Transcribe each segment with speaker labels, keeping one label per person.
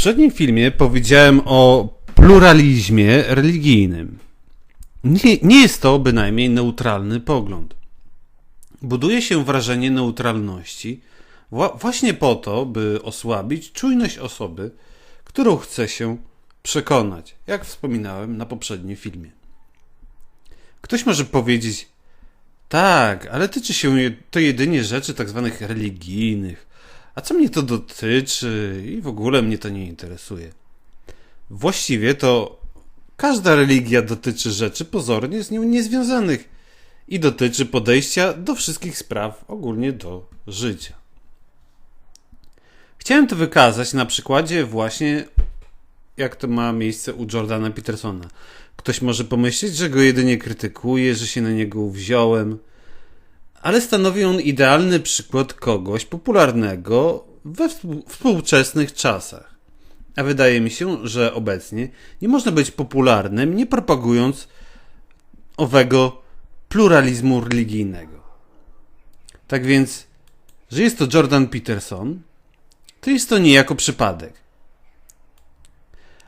Speaker 1: poprzednim filmie powiedziałem o pluralizmie religijnym. Nie, nie jest to bynajmniej neutralny pogląd. Buduje się wrażenie neutralności wła- właśnie po to, by osłabić czujność osoby, którą chce się przekonać, jak wspominałem na poprzednim filmie. Ktoś może powiedzieć, tak, ale tyczy się to jedynie rzeczy tak zwanych religijnych. A co mnie to dotyczy i w ogóle mnie to nie interesuje. Właściwie to każda religia dotyczy rzeczy pozornie z nią niezwiązanych i dotyczy podejścia do wszystkich spraw, ogólnie do życia. Chciałem to wykazać na przykładzie właśnie jak to ma miejsce u Jordana Petersona. Ktoś może pomyśleć, że go jedynie krytykuję, że się na niego wziąłem, ale stanowi on idealny przykład kogoś popularnego we współ- współczesnych czasach. A wydaje mi się, że obecnie nie można być popularnym, nie propagując owego pluralizmu religijnego. Tak więc, że jest to Jordan Peterson, to jest to niejako przypadek.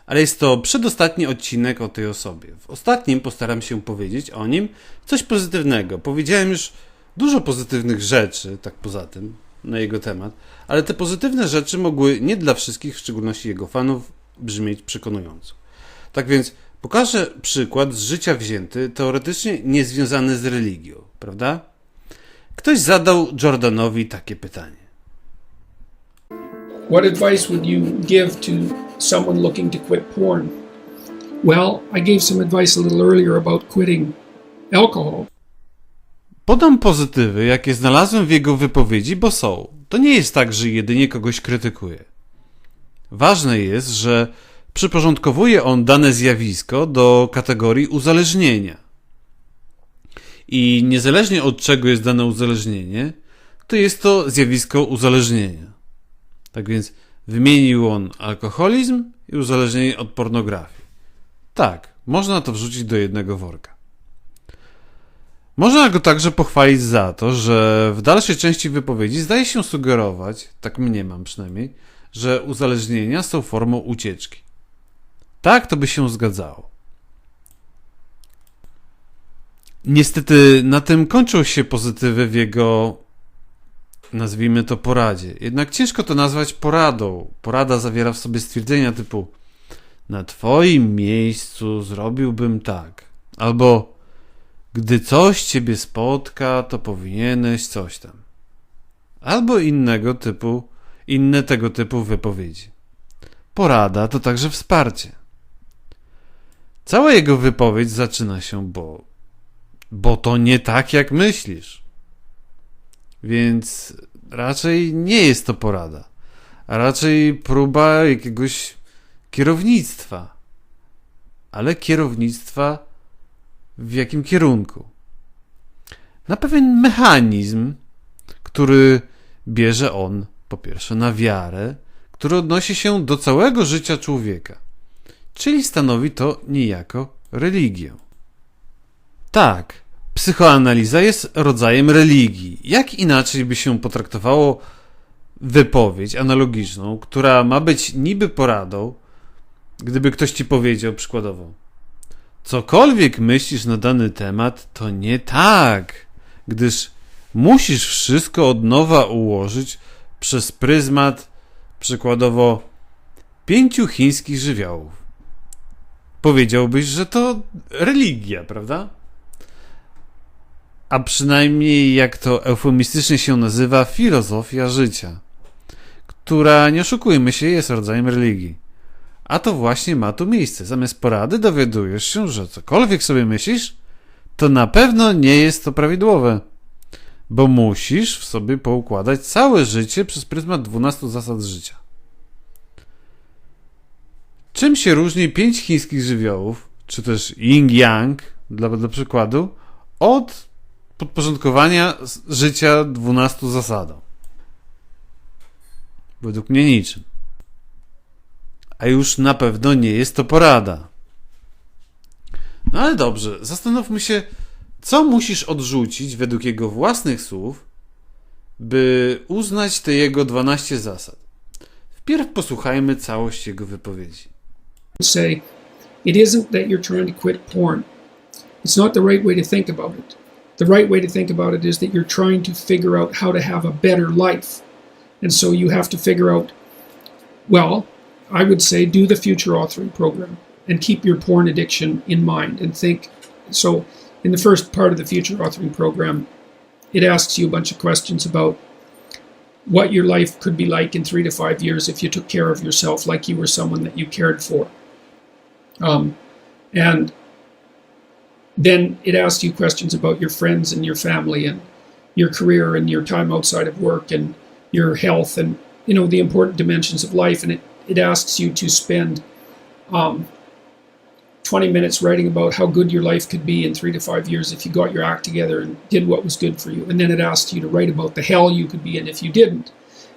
Speaker 1: Ale jest to przedostatni odcinek o tej osobie. W ostatnim postaram się powiedzieć o nim coś pozytywnego. Powiedziałem już dużo pozytywnych rzeczy, tak poza tym, na jego temat, ale te pozytywne rzeczy mogły nie dla wszystkich, w szczególności jego fanów, brzmieć przekonująco. Tak więc pokażę przykład z życia wzięty, teoretycznie niezwiązany z religią, prawda? Ktoś zadał Jordanowi takie pytanie.
Speaker 2: What advice would you give to someone looking to quit porn? Well, I gave some advice a little earlier about quitting alcohol.
Speaker 1: Podam pozytywy, jakie znalazłem w jego wypowiedzi, bo są. To nie jest tak, że jedynie kogoś krytykuje. Ważne jest, że przyporządkowuje on dane zjawisko do kategorii uzależnienia. I niezależnie od czego jest dane uzależnienie, to jest to zjawisko uzależnienia. Tak więc wymienił on alkoholizm i uzależnienie od pornografii. Tak, można to wrzucić do jednego worka. Można go także pochwalić za to, że w dalszej części wypowiedzi zdaje się sugerować, tak mniemam przynajmniej, że uzależnienia są formą ucieczki. Tak, to by się zgadzało. Niestety na tym kończą się pozytywy w jego, nazwijmy to, poradzie. Jednak ciężko to nazwać poradą. Porada zawiera w sobie stwierdzenia typu na twoim miejscu zrobiłbym tak. Albo gdy coś ciebie spotka, to powinieneś coś tam. Albo innego typu, inne tego typu wypowiedzi. Porada to także wsparcie. Cała jego wypowiedź zaczyna się, bo, bo to nie tak, jak myślisz. Więc raczej nie jest to porada, a raczej próba jakiegoś kierownictwa. Ale kierownictwa w jakim kierunku. Na pewien mechanizm, który bierze on, po pierwsze, na wiarę, który odnosi się do całego życia człowieka, czyli stanowi to niejako religię. Tak, psychoanaliza jest rodzajem religii. Jak inaczej by się potraktowało wypowiedź analogiczną, która ma być niby poradą, gdyby ktoś ci powiedział przykładowo: Cokolwiek myślisz na dany temat, to nie tak, gdyż musisz wszystko od nowa ułożyć przez pryzmat przykładowo pięciu chińskich żywiołów. Powiedziałbyś, że to religia, prawda? A przynajmniej, jak to eufemistycznie się nazywa, filozofia życia, która, nie oszukujmy się, jest rodzajem religii. A to właśnie ma tu miejsce. Zamiast porady dowiadujesz się, że cokolwiek sobie myślisz, to na pewno nie jest to prawidłowe. Bo musisz w sobie poukładać całe życie przez pryzmat 12 zasad życia. Czym się różni pięć chińskich żywiołów, czy też yin-yang, dla, dla przykładu, od podporządkowania życia 12 zasadom? Według mnie niczym. A już na pewno nie jest to porada. No ale dobrze, zastanówmy się, co musisz odrzucić według jego własnych słów, by uznać te jego 12 zasad. Wpierw posłuchajmy całość jego wypowiedzi.
Speaker 2: say it isn't that you're trying to quit porn. It's not the right way to think about it. The right way to think about it is that you're trying to figure out how to have a better life. And so you have to figure out, well, I would say do the future authoring program and keep your porn addiction in mind and think. So, in the first part of the future authoring program, it asks you a bunch of questions about what your life could be like in three to five years if you took care of yourself like you were someone that you cared for. Um, and then it asks you questions about your friends and your family and your career and your time outside of work and your health and you know the important dimensions of life and it, it asks you to spend um, 20 minutes writing about how good your life could be in three to five years if you got your act together and did what was good for you and then it asks you to write about the hell you could be in if you didn't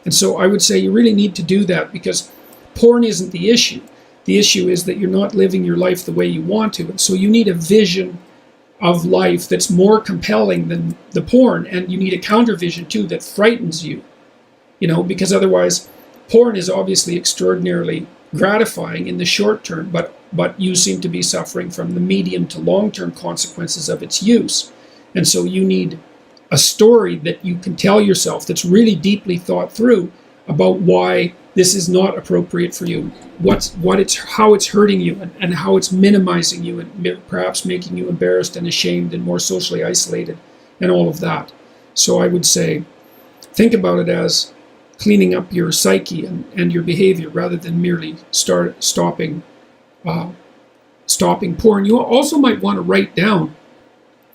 Speaker 2: and so i would say you really need to do that because porn isn't the issue the issue is that you're not living your life the way you want to. And so you need a vision of life that's more compelling than the porn. And you need a counter vision too that frightens you. You know, because otherwise, porn is obviously extraordinarily gratifying in the short term, but but you seem to be suffering from the medium to long term consequences of its use. And so you need a story that you can tell yourself that's really deeply thought through about why this is not appropriate for you what's what it's how it's hurting you and, and how it's minimizing you and perhaps making you embarrassed and ashamed and more socially isolated and all of that so i would say think about it as cleaning up your psyche and, and your behavior rather than merely start stopping uh, stopping porn you also might want to write down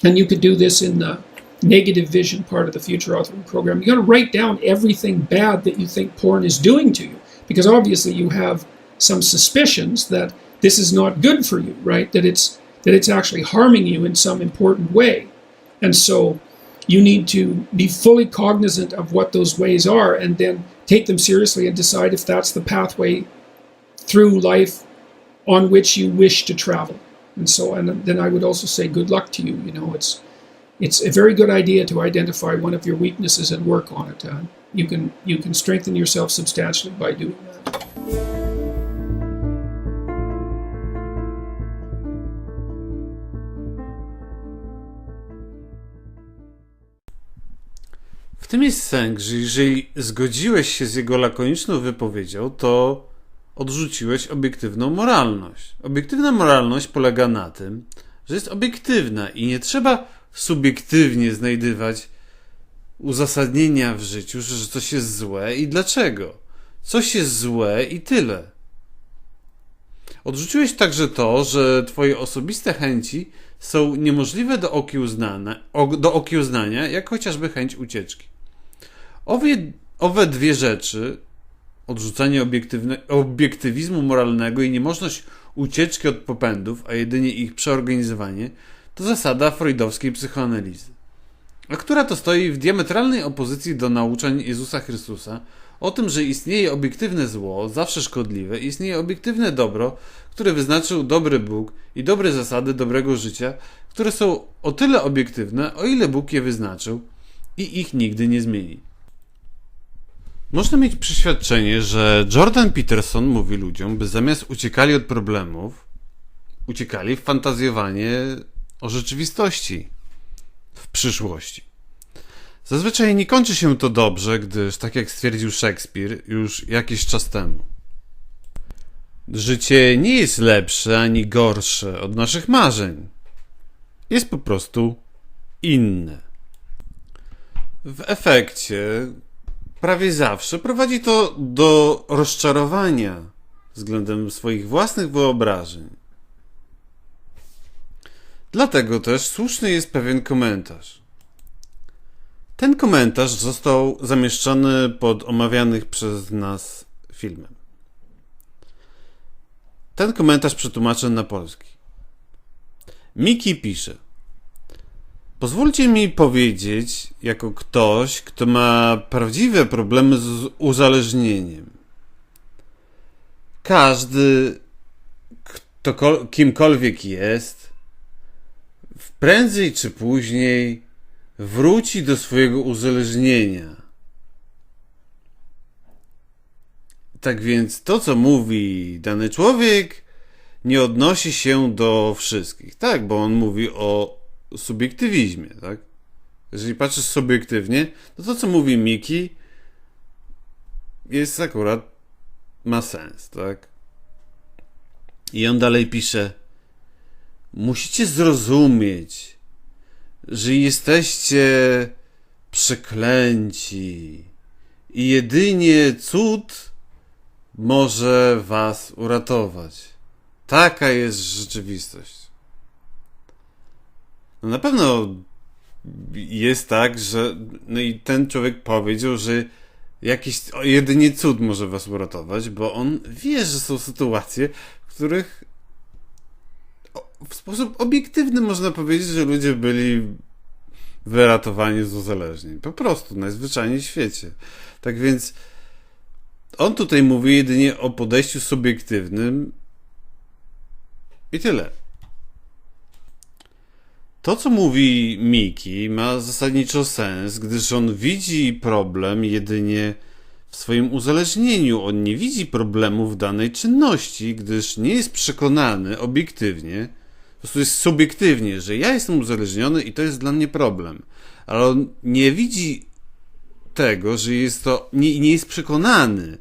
Speaker 2: and you could do this in the negative vision part of the future authoring program. You got to write down everything bad that you think porn is doing to you, because obviously you have some suspicions that this is not good for you, right? That it's that it's actually harming you in some important way, and so you need to be fully cognizant of what those ways are, and then take them seriously and decide if that's the pathway through life on which you wish to travel. And so, and then I would also say, good luck to you. You know, it's it's a very good idea to identify one of your weaknesses and work on it. Uh, you can you can strengthen yourself substantially by doing that.
Speaker 1: Tym jest sęk, że jeżeli zgodziłeś się z jego lakoniczną wypowiedzią, to odrzuciłeś obiektywną moralność. Obiektywna moralność polega na tym, że jest obiektywna i nie trzeba subiektywnie znajdywać uzasadnienia w życiu, że coś jest złe i dlaczego. Coś jest złe i tyle. Odrzuciłeś także to, że twoje osobiste chęci są niemożliwe do okiełznania, do okiełznania jak chociażby chęć ucieczki. Owie, owe dwie rzeczy, odrzucenie obiektywizmu moralnego i niemożność ucieczki od popędów, a jedynie ich przeorganizowanie, to zasada freudowskiej psychoanalizy, a która to stoi w diametralnej opozycji do nauczeń Jezusa Chrystusa o tym, że istnieje obiektywne zło, zawsze szkodliwe, i istnieje obiektywne dobro, które wyznaczył dobry Bóg i dobre zasady dobrego życia, które są o tyle obiektywne, o ile Bóg je wyznaczył i ich nigdy nie zmieni. Można mieć przeświadczenie, że Jordan Peterson mówi ludziom, by zamiast uciekali od problemów, uciekali w fantazjowanie o rzeczywistości w przyszłości. Zazwyczaj nie kończy się to dobrze, gdyż, tak jak stwierdził Szekspir już jakiś czas temu, życie nie jest lepsze ani gorsze od naszych marzeń. Jest po prostu inne. W efekcie prawie zawsze prowadzi to do rozczarowania względem swoich własnych wyobrażeń. Dlatego też słuszny jest pewien komentarz. Ten komentarz został zamieszczony pod omawianych przez nas filmem. Ten komentarz przetłumaczę na polski. Miki pisze: Pozwólcie mi powiedzieć, jako ktoś, kto ma prawdziwe problemy z uzależnieniem. Każdy, kto kimkolwiek jest, prędzej czy później wróci do swojego uzależnienia. Tak więc to, co mówi dany człowiek, nie odnosi się do wszystkich. Tak, bo on mówi o subiektywizmie, tak? Jeżeli patrzysz subiektywnie, to to, co mówi Miki, jest akurat ma sens, tak? I on dalej pisze: Musicie zrozumieć, że jesteście przeklęci i jedynie cud może was uratować. Taka jest rzeczywistość. No na pewno jest tak, że no i ten człowiek powiedział, że jakiś jedynie cud może was uratować, bo on wie, że są sytuacje, w których w sposób obiektywny można powiedzieć, że ludzie byli wyratowani z uzależnień. Po prostu, najzwyczajniej w świecie. Tak więc on tutaj mówi jedynie o podejściu subiektywnym i tyle. To, co mówi Miki, ma zasadniczo sens, gdyż on widzi problem jedynie w swoim uzależnieniu. On nie widzi problemu w danej czynności, gdyż nie jest przekonany obiektywnie, po prostu jest subiektywnie, że ja jestem uzależniony i to jest dla mnie problem. Ale on nie widzi tego, że jest to, nie, nie jest przekonany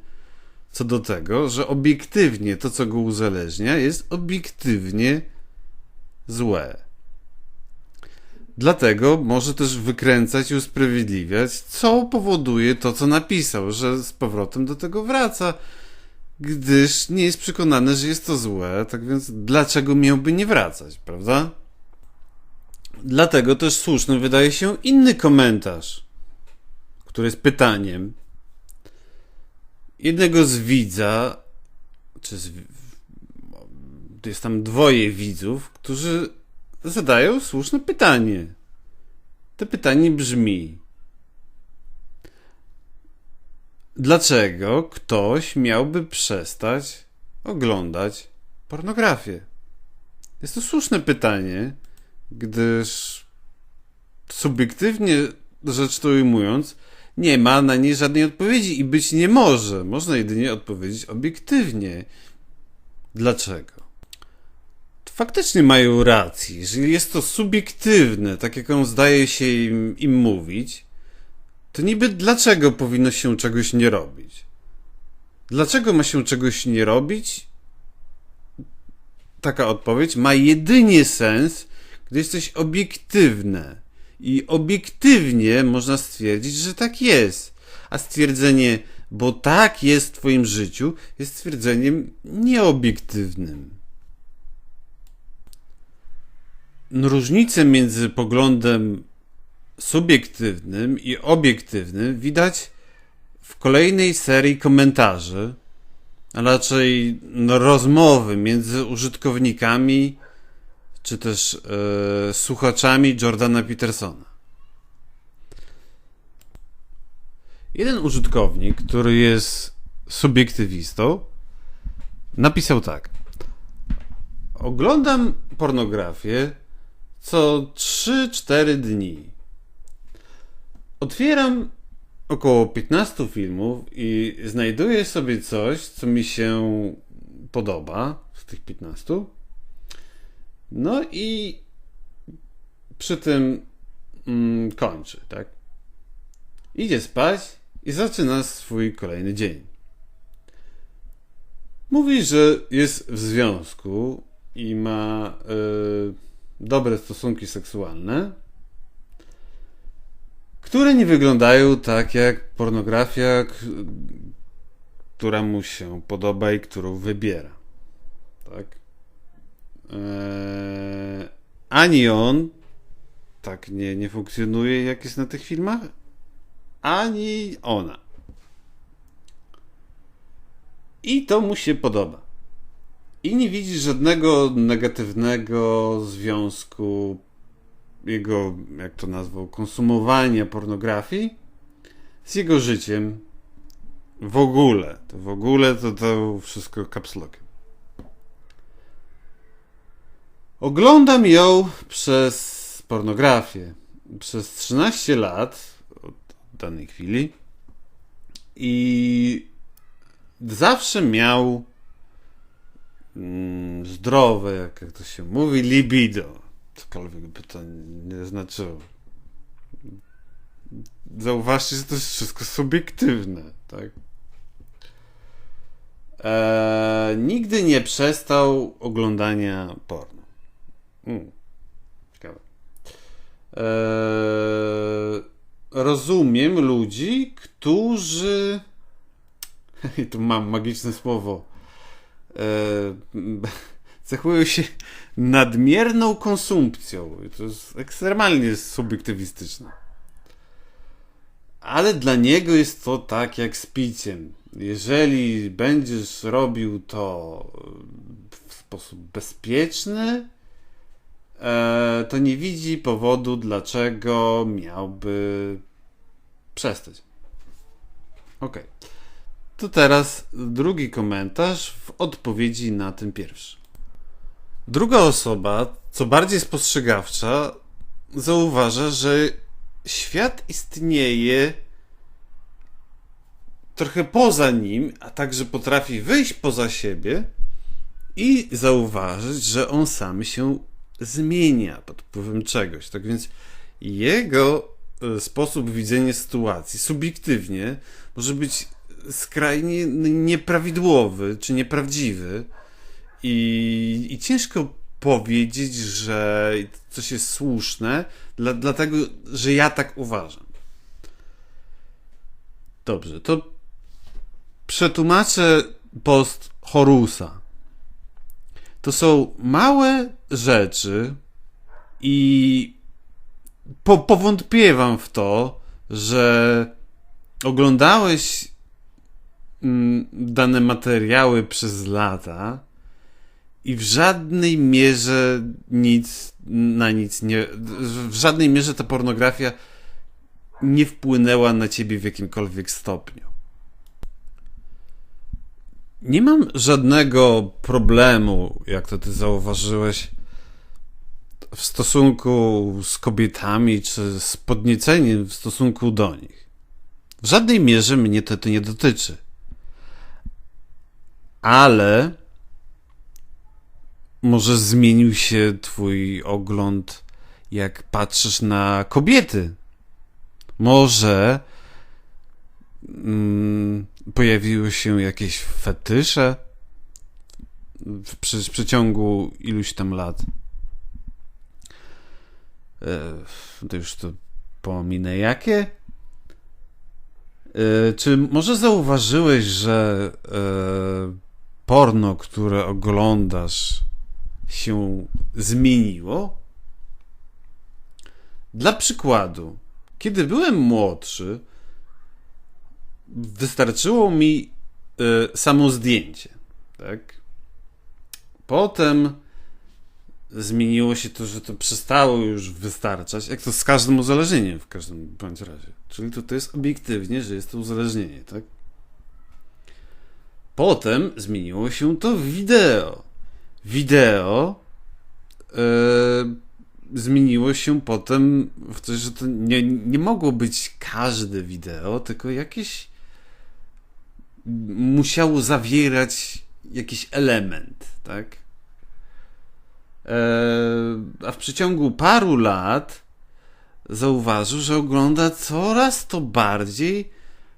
Speaker 1: co do tego, że obiektywnie to, co go uzależnia, jest obiektywnie złe. Dlatego może też wykręcać i usprawiedliwiać, co powoduje to, co napisał, że z powrotem do tego wraca, gdyż nie jest przekonany, że jest to złe, tak więc dlaczego miałby nie wracać, prawda? Dlatego też słuszny wydaje się inny komentarz, który jest pytaniem jednego z widza, czy z, jest tam dwoje widzów, którzy zadają słuszne pytanie. To pytanie brzmi: Dlaczego ktoś miałby przestać oglądać pornografię? Jest to słuszne pytanie, gdyż subiektywnie rzecz to ujmując, nie ma na nie żadnej odpowiedzi i być nie może. Można jedynie odpowiedzieć obiektywnie. Dlaczego? Faktycznie mają rację. Jeżeli jest to subiektywne, tak jak on zdaje się im, im mówić, to niby dlaczego powinno się czegoś nie robić? Dlaczego ma się czegoś nie robić? Taka odpowiedź ma jedynie sens, gdy jesteś obiektywne. I obiektywnie można stwierdzić, że tak jest. A stwierdzenie, bo tak jest w Twoim życiu, jest stwierdzeniem nieobiektywnym. Różnicę między poglądem subiektywnym i obiektywnym widać w kolejnej serii komentarzy, a raczej no, rozmowy między użytkownikami czy też e, słuchaczami Jordana Petersona. Jeden użytkownik, który jest subiektywistą, napisał tak. Oglądam pornografię co 3-4 dni. Otwieram około 15 filmów i znajduję sobie coś, co mi się podoba z tych 15. No i przy tym mm, kończy, tak? Idzie spać i zaczyna swój kolejny dzień. Mówi, że jest w związku i ma. Yy, dobre stosunki seksualne, które nie wyglądają tak jak pornografia, która mu się podoba i którą wybiera. Tak? Eee, ani on tak nie, nie funkcjonuje, jak jest na tych filmach, ani ona. I to mu się podoba. I nie widzi żadnego negatywnego związku jego, jak to nazwał, konsumowania pornografii z jego życiem. W ogóle. To w ogóle to, to wszystko kapslokiem. Oglądam ją przez pornografię. Przez 13 lat od danej chwili. I zawsze miał mm, zdrowe, jak, jak to się mówi, libido. Cokolwiek by to nie znaczyło. Zauważcie, że to jest wszystko subiektywne, tak? Eee, nigdy nie przestał oglądania porno. Mm. Ciekawe. Eee, rozumiem ludzi, którzy. Tu mam magiczne słowo. Eee, cechują się nadmierną konsumpcją. To jest ekstremalnie subiektywistyczne. Ale dla niego jest to tak jak z piciem. Jeżeli będziesz robił to w sposób bezpieczny, e, to nie widzi powodu, dlaczego miałby przestać. Ok. To teraz drugi komentarz w odpowiedzi na ten pierwszy. Druga osoba, co bardziej spostrzegawcza, zauważa, że świat istnieje trochę poza nim, a także potrafi wyjść poza siebie i zauważyć, że on sam się zmienia pod wpływem czegoś. Tak więc jego e, sposób widzenia sytuacji subiektywnie może być skrajnie nieprawidłowy czy nieprawdziwy i, i ciężko powiedzieć, że coś jest słuszne, dla, dlatego, że ja tak uważam. Dobrze, to przetłumaczę post Horusa. To są małe rzeczy i po, powątpiewam w to, że oglądałeś dane materiały przez lata i w żadnej mierze nic na nic nie. W żadnej mierze ta pornografia nie wpłynęła na ciebie w jakimkolwiek stopniu. Nie mam żadnego problemu, jak to ty zauważyłeś, w stosunku z kobietami, czy z podnieceniem w stosunku do nich. W żadnej mierze mnie to, to nie dotyczy. Ale może zmienił się twój ogląd, jak patrzysz na kobiety. Może mm, pojawiły się jakieś fetysze w, przy, w przeciągu iluś tam lat. E, to już to pominę jakie. E, czy może zauważyłeś, że e, porno, które oglądasz, się zmieniło? Dla przykładu, kiedy byłem młodszy, wystarczyło mi y, samo zdjęcie, tak? Potem zmieniło się to, że to przestało już wystarczać, jak to z każdym uzależnieniem w każdym bądź razie. Czyli to, to jest obiektywnie, że jest to uzależnienie, tak? Potem zmieniło się to w wideo. Wideo yy, zmieniło się potem w coś, że to nie, nie mogło być każde wideo, tylko jakieś musiało zawierać jakiś element, tak? Eee, a w przeciągu paru lat zauważył, że ogląda coraz to bardziej,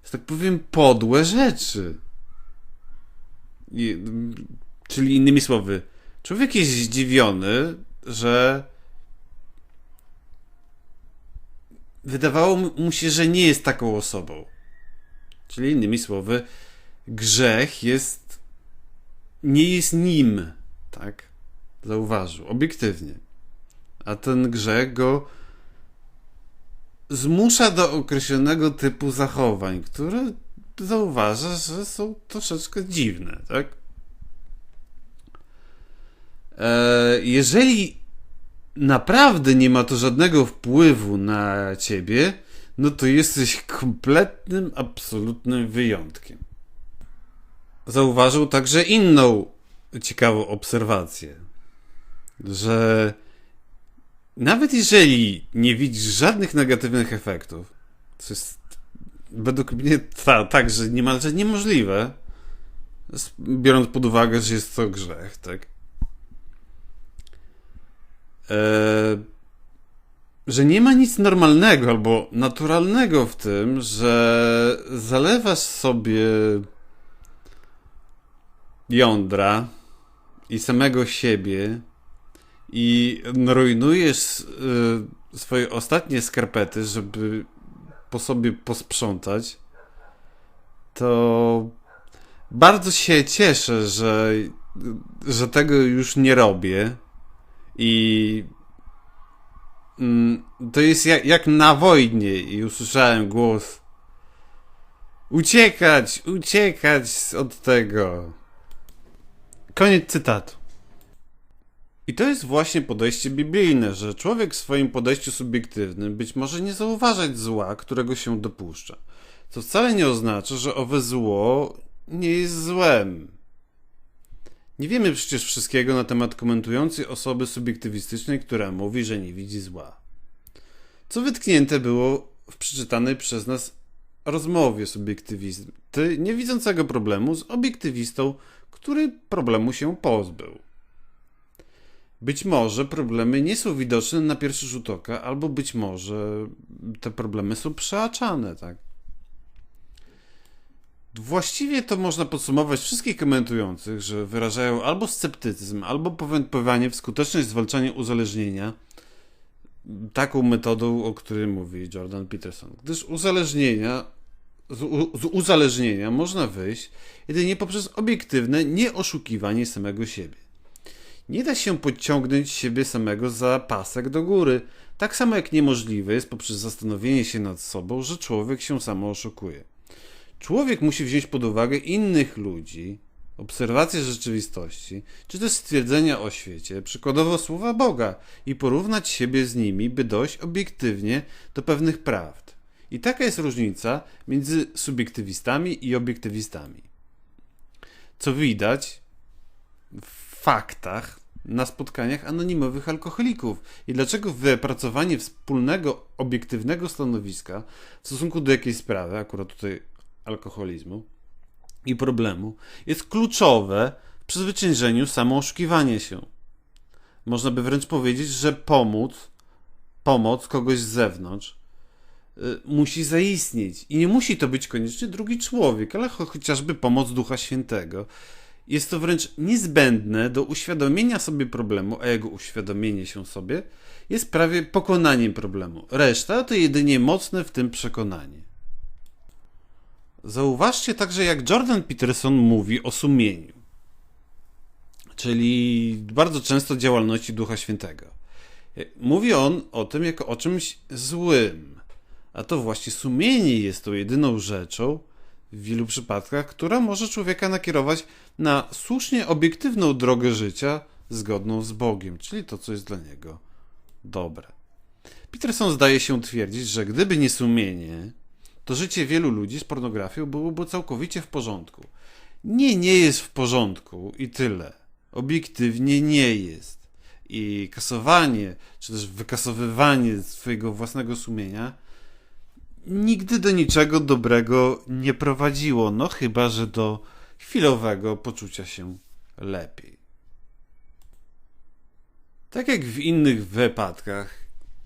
Speaker 1: że tak powiem, podłe rzeczy. Czyli innymi słowy, człowiek jest zdziwiony, że wydawało mu się, że nie jest taką osobą. Czyli innymi słowy, grzech jest nie jest nim, tak? Zauważył, obiektywnie. A ten grzech go zmusza do określonego typu zachowań, które zauważa, że są troszeczkę dziwne, tak? E, jeżeli naprawdę nie ma to żadnego wpływu na ciebie, no to jesteś kompletnym, absolutnym wyjątkiem. Zauważył także inną ciekawą obserwację, że nawet jeżeli nie widzisz żadnych negatywnych efektów, co jest według mnie ta, także niemalże niemożliwe, biorąc pod uwagę, że jest to grzech, tak? E, że nie ma nic normalnego albo naturalnego w tym, że zalewasz sobie jądra i samego siebie i rujnujesz y, swoje ostatnie skarpety, żeby po sobie posprzątać, to bardzo się cieszę, że, że tego już nie robię i mm, to jest jak, jak na wojnie i usłyszałem głos uciekać, uciekać od tego. Koniec cytatu. I to jest właśnie podejście biblijne, że człowiek w swoim podejściu subiektywnym być może nie zauważać zła, którego się dopuszcza. Co wcale nie oznacza, że owe zło nie jest złem. Nie wiemy przecież wszystkiego na temat komentującej osoby subiektywistycznej, która mówi, że nie widzi zła. Co wytknięte było w przeczytanej przez nas rozmowie subiektywisty, nie widzącego problemu z obiektywistą, który problemu się pozbył. Być może problemy nie są widoczne na pierwszy rzut oka, albo być może te problemy są przeaczane, tak? Właściwie to można podsumować wszystkich komentujących, że wyrażają albo sceptycyzm, albo powątpiewanie w skuteczność zwalczania uzależnienia taką metodą, o której mówi Jordan Peterson. Gdyż uzależnienia, z, u, z uzależnienia można wyjść jedynie poprzez obiektywne nieoszukiwanie samego siebie. Nie da się podciągnąć siebie samego za pasek do góry, tak samo jak niemożliwe jest poprzez zastanowienie się nad sobą, że człowiek się samo oszukuje. Człowiek musi wziąć pod uwagę innych ludzi, obserwacje rzeczywistości, czy też stwierdzenia o świecie, przykładowo słowa Boga, i porównać siebie z nimi, by dojść obiektywnie do pewnych prawd. I taka jest różnica między subiektywistami i obiektywistami. Co widać w faktach na spotkaniach anonimowych alkoholików. I dlaczego wypracowanie wspólnego, obiektywnego stanowiska w stosunku do jakiejś sprawy, akurat tutaj alkoholizmu i problemu, jest kluczowe w przezwyciężeniu samooszukiwania się. Można by wręcz powiedzieć, że pomóc, pomoc kogoś z zewnątrz y, musi zaistnieć. I nie musi to być koniecznie drugi człowiek, ale cho- chociażby pomoc Ducha Świętego. Jest to wręcz niezbędne do uświadomienia sobie problemu, a jego uświadomienie się sobie jest prawie pokonaniem problemu. Reszta to jedynie mocne w tym przekonanie. Zauważcie także, jak Jordan Peterson mówi o sumieniu, czyli bardzo często działalności Ducha Świętego. Mówi on o tym jako o czymś złym, a to właśnie sumienie jest tą jedyną rzeczą w wielu przypadkach, która może człowieka nakierować na słusznie obiektywną drogę życia zgodną z Bogiem, czyli to, co jest dla niego dobre. Peterson zdaje się twierdzić, że gdyby nie sumienie, to życie wielu ludzi z pornografią byłoby całkowicie w porządku. Nie, nie jest w porządku i tyle. Obiektywnie nie jest. I kasowanie, czy też wykasowywanie swojego własnego sumienia nigdy do niczego dobrego nie prowadziło, no chyba, że do chwilowego poczucia się lepiej. Tak jak w innych wypadkach,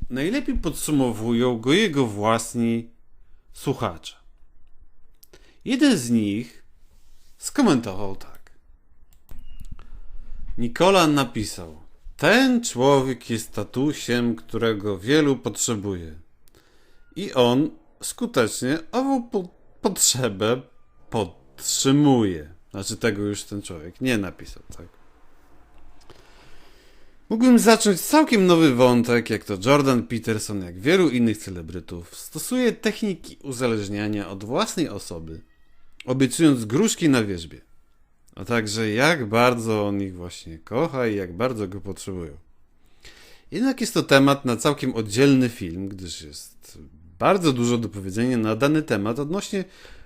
Speaker 1: najlepiej podsumowują go jego własni słuchacze. Jeden z nich skomentował tak. Nikola napisał: Ten człowiek jest statusem, którego wielu potrzebuje. I on skutecznie ową po potrzebę podtrzymuje. Znaczy, tego już ten człowiek nie napisał, tak? Mógłbym zacząć całkiem nowy wątek, jak to Jordan Peterson, jak wielu innych celebrytów, stosuje techniki uzależniania od własnej osoby, obiecując gruszki na wierzbie. A także jak bardzo on ich właśnie kocha i jak bardzo go potrzebują. Jednak jest to temat na całkiem oddzielny film, gdyż jest bardzo dużo do powiedzenia na dany temat odnośnie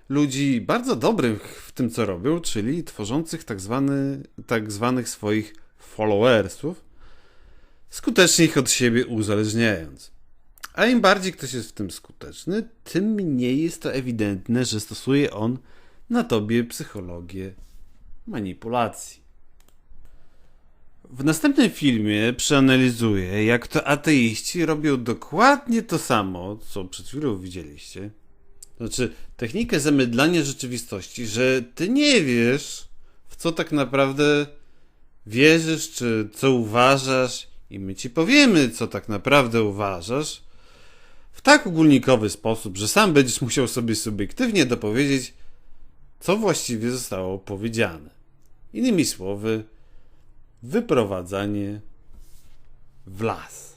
Speaker 1: ludzi bardzo dobrych w tym, co robią, czyli tworzących tak, zwany, tak zwanych swoich followersów, skutecznie ich od siebie uzależniając. A im bardziej ktoś jest w tym skuteczny, tym mniej jest to ewidentne, że stosuje on na tobie psychologię manipulacji. W następnym filmie przeanalizuję, jak to ateiści robią dokładnie to samo, co przed chwilą widzieliście. Znaczy, technikę zamydlania rzeczywistości, że ty nie wiesz, w co tak naprawdę wierzysz, czy co uważasz, i my ci powiemy, co tak naprawdę uważasz, w tak ogólnikowy sposób, że sam będziesz musiał sobie subiektywnie dopowiedzieć, co właściwie zostało powiedziane. Innymi słowy, wyprowadzanie w las.